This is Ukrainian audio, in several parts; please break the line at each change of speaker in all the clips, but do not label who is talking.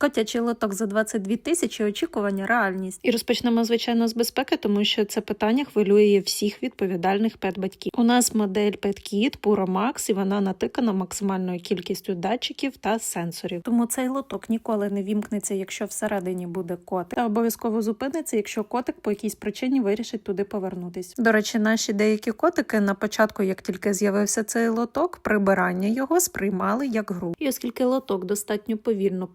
Котячий лоток за 22 тисячі очікування реальність. І розпочнемо, звичайно, з безпеки, тому що це питання хвилює всіх відповідальних пет-батьків. У нас модель PetKit Puro Max, і вона натикана максимальною кількістю датчиків та сенсорів. Тому цей лоток ніколи не вімкнеться, якщо всередині буде котик, та обов'язково зупиниться, якщо котик по якійсь причині вирішить туди повернутись. До речі, наші деякі котики на початку, як тільки з'явився цей лоток, прибирання його сприймали як гру. І оскільки лоток достатньо повільно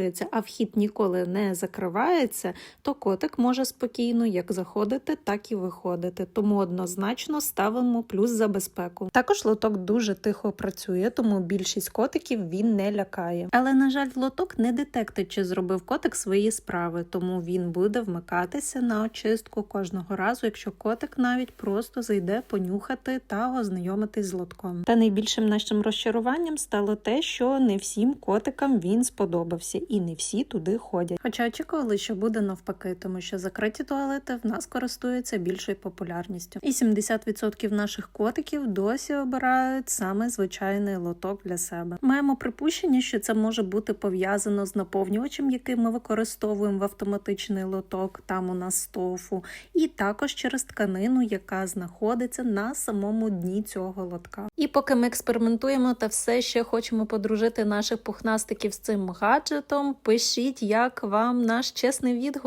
прокручується, а вхід ніколи не закривається, то котик може спокійно як заходити, так і виходити. Тому однозначно ставимо плюс за безпеку. Також лоток дуже тихо працює, тому більшість котиків він не лякає. Але на жаль, лоток не детектить, чи зробив котик свої справи, тому він буде вмикатися на очистку кожного разу, якщо котик навіть просто зайде понюхати та ознайомитись з лотком. Та найбільшим нашим розчаруванням стало те, що не всім котикам він сподобався, і не всі туди ходять. Хоча очікували, що буде навпаки, тому що закриті туалети в нас користуються більшою популярністю. І 70% наших котиків досі обирають саме звичайний лоток для себе. Маємо припущення, що це може бути пов'язано з наповнювачем, який ми використовуємо в автоматичний лоток. Там у нас тофу, і також через тканину, яка знаходиться на самому дні цього лотка. І поки ми експериментуємо та все ще хочемо подружити наших пухнастиків з цим гаджетом, пишіть, як вам наш чесний відгук.